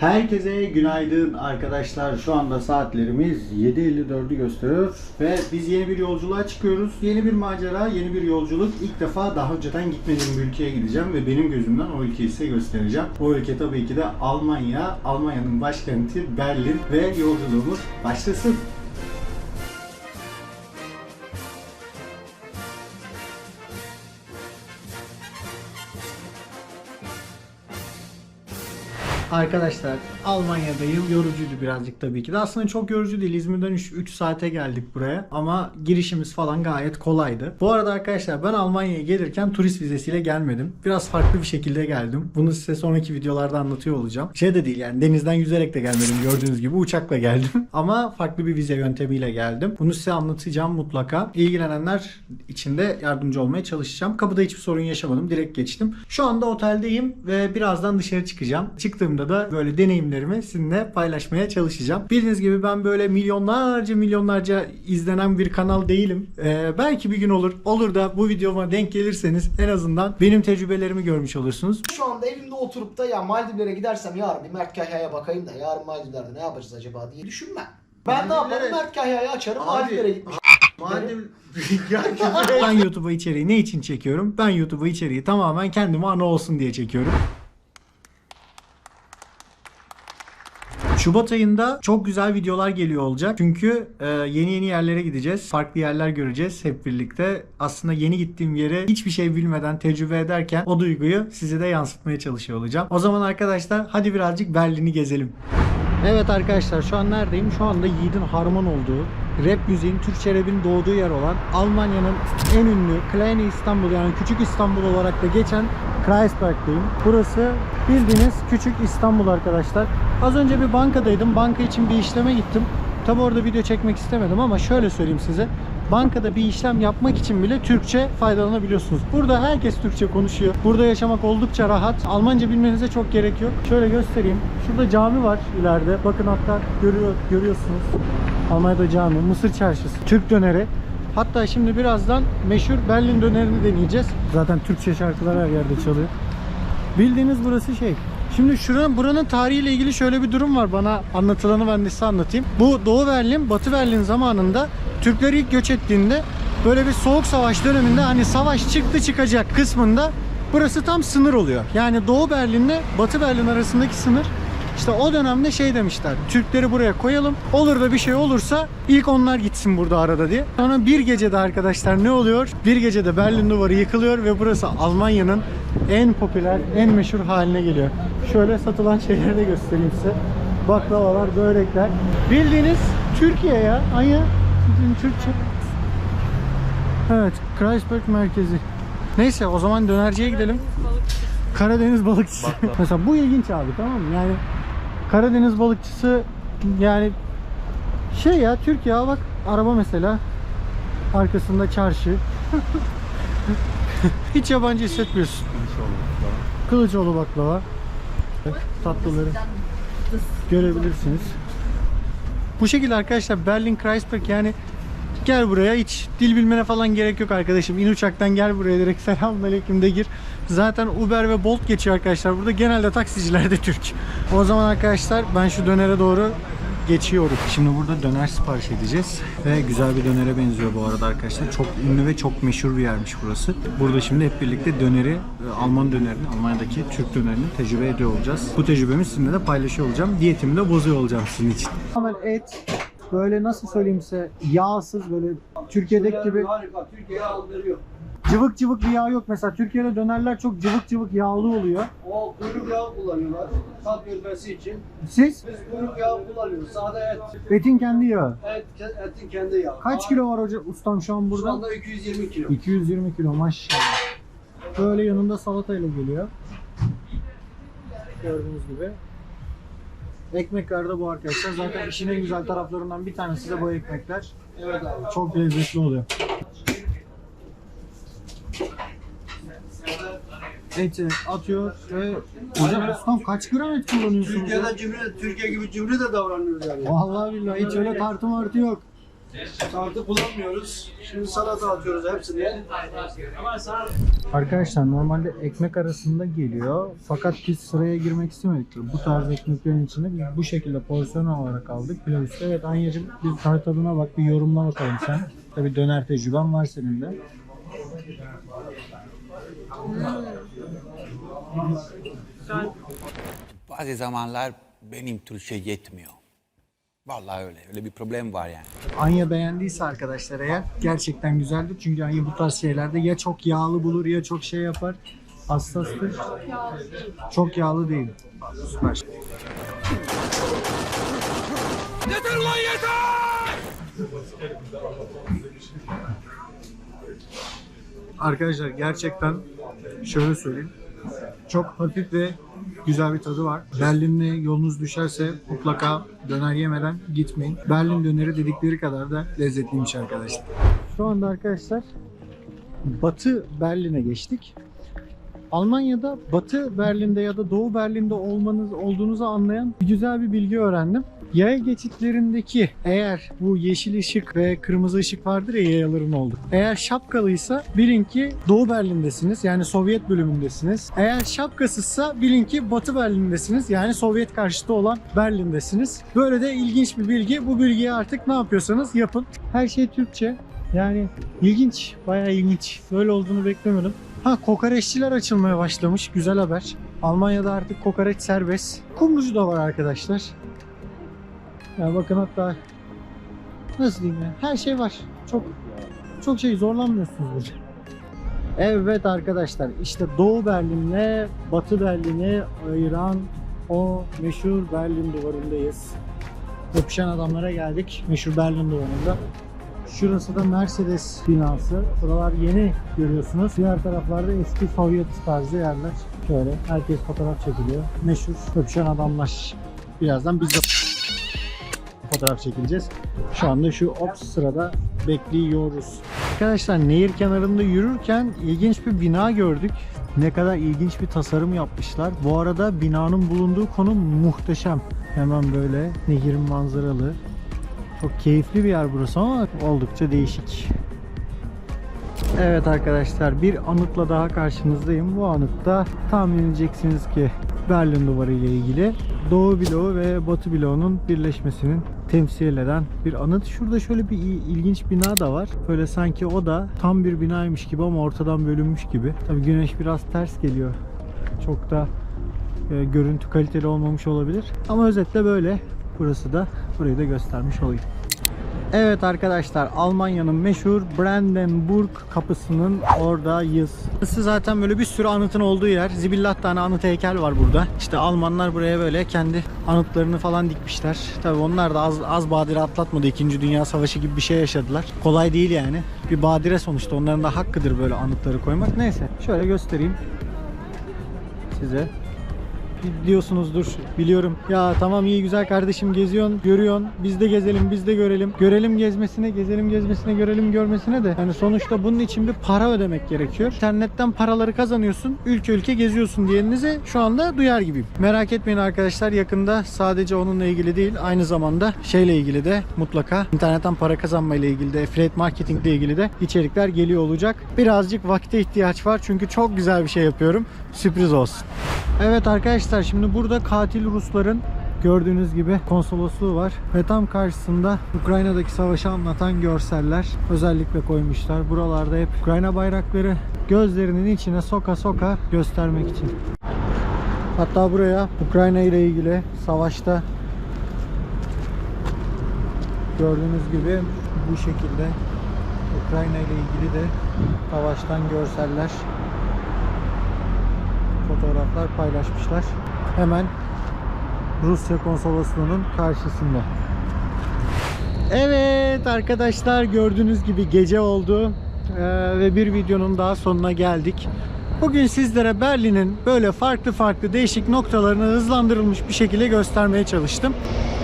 Herkese günaydın arkadaşlar. Şu anda saatlerimiz 7.54'ü gösteriyor ve biz yeni bir yolculuğa çıkıyoruz. Yeni bir macera, yeni bir yolculuk. İlk defa daha önceden gitmediğim bir ülkeye gideceğim ve benim gözümden o ülkeyi size göstereceğim. O ülke tabii ki de Almanya. Almanya'nın başkenti Berlin ve yolculuğumuz başlasın. Arkadaşlar Almanya'dayım. Yorucuydu birazcık tabii ki de. Aslında çok yorucu değil. İzmir'den 3, saate geldik buraya. Ama girişimiz falan gayet kolaydı. Bu arada arkadaşlar ben Almanya'ya gelirken turist vizesiyle gelmedim. Biraz farklı bir şekilde geldim. Bunu size sonraki videolarda anlatıyor olacağım. Şey de değil yani denizden yüzerek de gelmedim gördüğünüz gibi uçakla geldim. Ama farklı bir vize yöntemiyle geldim. Bunu size anlatacağım mutlaka. İlgilenenler için de yardımcı olmaya çalışacağım. Kapıda hiçbir sorun yaşamadım. Direkt geçtim. Şu anda oteldeyim ve birazdan dışarı çıkacağım. Çıktığımda da böyle deneyimlerimi sizinle paylaşmaya çalışacağım. Bildiğiniz gibi ben böyle milyonlarca milyonlarca izlenen bir kanal değilim. Ee, belki bir gün olur. Olur da bu videoma denk gelirseniz en azından benim tecrübelerimi görmüş olursunuz. Şu anda evimde oturup da ya Maldivlere gidersem yarın bir Mert Kahya'ya bakayım da yarın Maldivler'de ne yapacağız acaba diye düşünmem. Ben ne yaparım Mert Kahya'yı açarım Maldivlere gitmiş. Madem ben YouTube'a içeriği ne için çekiyorum? Ben YouTube'a içeriği tamamen kendime ana olsun diye çekiyorum. Şubat ayında çok güzel videolar geliyor olacak. Çünkü e, yeni yeni yerlere gideceğiz. Farklı yerler göreceğiz hep birlikte. Aslında yeni gittiğim yere hiçbir şey bilmeden tecrübe ederken o duyguyu size de yansıtmaya çalışıyor olacağım. O zaman arkadaşlar hadi birazcık Berlin'i gezelim. Evet arkadaşlar şu an neredeyim? Şu anda Yiğit'in harman olduğu, rap müziğin, Türkçe rap'in doğduğu yer olan Almanya'nın en ünlü Kleine İstanbul yani Küçük İstanbul olarak da geçen Kreisberg'deyim. Burası bildiğiniz Küçük İstanbul arkadaşlar. Az önce bir bankadaydım. Banka için bir işleme gittim. Tabi orada video çekmek istemedim ama şöyle söyleyeyim size. Bankada bir işlem yapmak için bile Türkçe faydalanabiliyorsunuz. Burada herkes Türkçe konuşuyor. Burada yaşamak oldukça rahat. Almanca bilmenize çok gerek yok. Şöyle göstereyim. Şurada cami var ileride. Bakın hatta görüyor, görüyorsunuz. Almanya'da cami, Mısır çarşısı, Türk döneri. Hatta şimdi birazdan meşhur Berlin dönerini deneyeceğiz. Zaten Türkçe şarkılar her yerde çalıyor. Bildiğiniz burası şey. Şimdi şuranın buranın tarihiyle ilgili şöyle bir durum var. Bana anlatılanı ben de size anlatayım. Bu Doğu Berlin, Batı Berlin zamanında Türkler ilk göç ettiğinde böyle bir soğuk savaş döneminde hani savaş çıktı çıkacak kısmında burası tam sınır oluyor. Yani Doğu Berlin'le Batı Berlin arasındaki sınır işte o dönemde şey demişler. Türkleri buraya koyalım. Olur da bir şey olursa ilk onlar gitsin burada arada diye. Sonra bir gecede arkadaşlar ne oluyor? Bir gecede Berlin duvarı yıkılıyor ve burası Almanya'nın en popüler, en meşhur haline geliyor. Şöyle satılan şeyleri de göstereyim size. Baklavalar, börekler. Bildiğiniz Türkiye ya. Aynı bizim Türkçe. Evet, Kreisberg merkezi. Neyse o zaman dönerciye gidelim. Karadeniz balıkçısı. Mesela bu ilginç abi tamam mı? Yani Karadeniz balıkçısı yani şey ya Türkiye bak araba mesela arkasında çarşı. Hiç yabancı hissetmiyorsun. Kılıçoğlu baklava. Tatlıları görebilirsiniz. Bu şekilde arkadaşlar Berlin Kreisberg yani gel buraya hiç dil bilmene falan gerek yok arkadaşım. İn uçaktan gel buraya direkt selamünaleyküm de gir. Zaten Uber ve Bolt geçiyor arkadaşlar. Burada genelde taksiciler de Türk. O zaman arkadaşlar ben şu dönere doğru geçiyorum. Şimdi burada döner sipariş edeceğiz. Ve güzel bir dönere benziyor bu arada arkadaşlar. Çok ünlü ve çok meşhur bir yermiş burası. Burada şimdi hep birlikte döneri, e, Alman dönerini, Almanya'daki Türk dönerini tecrübe ediyor olacağız. Bu tecrübemi sizinle de paylaşıyor olacağım. Diyetimi de bozuyor olacağım sizin için. Hemen et, böyle nasıl söyleyeyim size yağsız böyle Türkiye'deki gibi Harika. Türkiye aldırıyor. cıvık cıvık bir yağ yok. Mesela Türkiye'de dönerler çok cıvık cıvık yağlı oluyor. O kuyruk yağı kullanıyorlar. Tat vermesi için. Siz Biz kuyruk yağı kullanıyoruz. Sade et. etin kendi yağı. Et, etin kendi yağı. Kaç kilo var hoca ustam şu an Şu burada? anda 220 kilo. 220 kilo maşallah. Böyle yanında salatayla geliyor. Gördüğünüz gibi. Ekmekler de bu arkadaşlar. Zaten işin en güzel taraflarından bir tanesi de bu ekmekler. Evet abi. Çok lezzetli oluyor. Eti atıyor ve hocam ustam kaç gram et kullanıyorsunuz? Türkiye'de cimri, Türkiye gibi cimri de davranıyoruz yani. Vallahi billahi hiç öyle tartı martı yok. Tartı kullanmıyoruz. Şimdi salata atıyoruz hepsini. Arkadaşlar normalde ekmek arasında geliyor. Fakat biz sıraya girmek istemedik. Bu tarz ekmeklerin içinde biz bu şekilde porsiyon olarak aldık. Pilav üstü. Evet Anya'cığım bir tar tadına bak bir yorumla bakalım sen. Tabii döner tecrüben var senin de. Bazı zamanlar benim Türkçe yetmiyor. Vallahi öyle. Öyle bir problem var yani. Anya beğendiyse arkadaşlar eğer gerçekten güzeldir. Çünkü Anya bu tarz şeylerde ya çok yağlı bulur ya çok şey yapar. Hassastır. Çok yağlı değil. Süper. Arkadaşlar gerçekten şöyle söyleyeyim. Çok hafif ve güzel bir tadı var. Berlin'e yolunuz düşerse mutlaka döner yemeden gitmeyin. Berlin döneri dedikleri kadar da lezzetliymiş arkadaşlar. Şu anda arkadaşlar Batı Berlin'e geçtik. Almanya'da Batı Berlin'de ya da Doğu Berlin'de olmanız olduğunuzu anlayan bir güzel bir bilgi öğrendim. Yaya geçitlerindeki eğer bu yeşil ışık ve kırmızı ışık vardır ya yayaların olduğu. Eğer şapkalıysa bilin ki Doğu Berlin'desiniz yani Sovyet bölümündesiniz. Eğer şapkasızsa bilin ki Batı Berlin'desiniz yani Sovyet karşıtı olan Berlin'desiniz. Böyle de ilginç bir bilgi. Bu bilgiyi artık ne yapıyorsanız yapın. Her şey Türkçe. Yani ilginç, bayağı ilginç. Böyle olduğunu beklemiyordum. Ha kokoreççiler açılmaya başlamış. Güzel haber. Almanya'da artık kokoreç serbest. Kumrucu da var arkadaşlar. Ya bakın hatta nasıl diyeyim ya her şey var. Çok çok şey zorlanmıyorsunuz burada. Evet arkadaşlar işte Doğu Berlin'le Batı Berlin'i ayıran o meşhur Berlin duvarındayız. Öpüşen adamlara geldik meşhur Berlin duvarında. Şurası da Mercedes binası. Buralar yeni görüyorsunuz. Diğer taraflarda eski Sovyet tarzı yerler. Şöyle herkes fotoğraf çekiliyor. Meşhur öpüşen adamlar. Birazdan biz de fotoğraf çekileceğiz. Şu anda şu ops sırada bekliyoruz. Arkadaşlar nehir kenarında yürürken ilginç bir bina gördük. Ne kadar ilginç bir tasarım yapmışlar. Bu arada binanın bulunduğu konum muhteşem. Hemen böyle nehirin manzaralı. Çok keyifli bir yer burası ama oldukça değişik. Evet arkadaşlar bir anıtla daha karşınızdayım. Bu anıtta tahmin edeceksiniz ki Berlin Duvarı ile ilgili Doğu bloğu ve Batı bloğunun birleşmesinin temsil eden bir anıt. Şurada şöyle bir il- ilginç bina da var. Böyle sanki o da tam bir binaymış gibi ama ortadan bölünmüş gibi. Tabii güneş biraz ters geliyor. Çok da e, görüntü kaliteli olmamış olabilir. Ama özetle böyle. Burası da burayı da göstermiş olayım. Evet arkadaşlar Almanya'nın meşhur Brandenburg kapısının oradayız. Burası zaten böyle bir sürü anıtın olduğu yer. Zibillah tane anıt heykel var burada. İşte Almanlar buraya böyle kendi anıtlarını falan dikmişler. Tabi onlar da az, az badire atlatmadı. İkinci Dünya Savaşı gibi bir şey yaşadılar. Kolay değil yani. Bir badire sonuçta. Onların da hakkıdır böyle anıtları koymak. Neyse şöyle göstereyim size diyorsunuzdur biliyorum. Ya tamam iyi güzel kardeşim geziyorsun, görüyorsun. Biz de gezelim, biz de görelim. Görelim gezmesine, gezelim gezmesine, görelim görmesine de. Yani sonuçta bunun için bir para ödemek gerekiyor. İnternetten paraları kazanıyorsun, ülke ülke geziyorsun diyenizi şu anda duyar gibiyim. Merak etmeyin arkadaşlar yakında sadece onunla ilgili değil aynı zamanda şeyle ilgili de mutlaka internetten para kazanma ile ilgili de affiliate marketing ile ilgili de içerikler geliyor olacak. Birazcık vakte ihtiyaç var çünkü çok güzel bir şey yapıyorum. Sürpriz olsun. Evet arkadaşlar şimdi burada katil Rusların gördüğünüz gibi konsolosluğu var ve tam karşısında Ukrayna'daki savaşı anlatan görseller özellikle koymuşlar. Buralarda hep Ukrayna bayrakları gözlerinin içine soka soka göstermek için. Hatta buraya Ukrayna ile ilgili savaşta gördüğünüz gibi bu şekilde Ukrayna ile ilgili de savaştan görseller fotoğraflar paylaşmışlar. Hemen Rusya konsolosluğunun karşısında. Evet arkadaşlar gördüğünüz gibi gece oldu Ee, ve bir videonun daha sonuna geldik. Bugün sizlere Berlin'in böyle farklı farklı değişik noktalarını hızlandırılmış bir şekilde göstermeye çalıştım.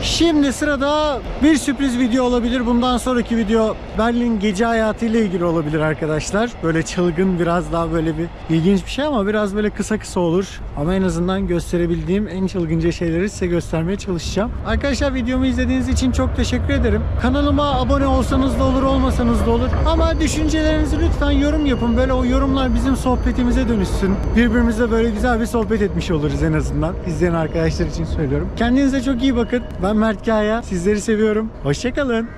Şimdi sırada bir sürpriz video olabilir. Bundan sonraki video Berlin gece hayatı ile ilgili olabilir arkadaşlar. Böyle çılgın biraz daha böyle bir ilginç bir şey ama biraz böyle kısa kısa olur. Ama en azından gösterebildiğim en çılgınca şeyleri size göstermeye çalışacağım. Arkadaşlar videomu izlediğiniz için çok teşekkür ederim. Kanalıma abone olsanız da olur olmasanız da olur. Ama düşüncelerinizi lütfen yorum yapın. Böyle o yorumlar bizim sohbetimize dönüşsün. Birbirimizle böyle güzel bir sohbet etmiş oluruz en azından. İzleyen arkadaşlar için söylüyorum. Kendinize çok iyi bakın. Ben Mert Kaya. Sizleri seviyorum. Hoşçakalın.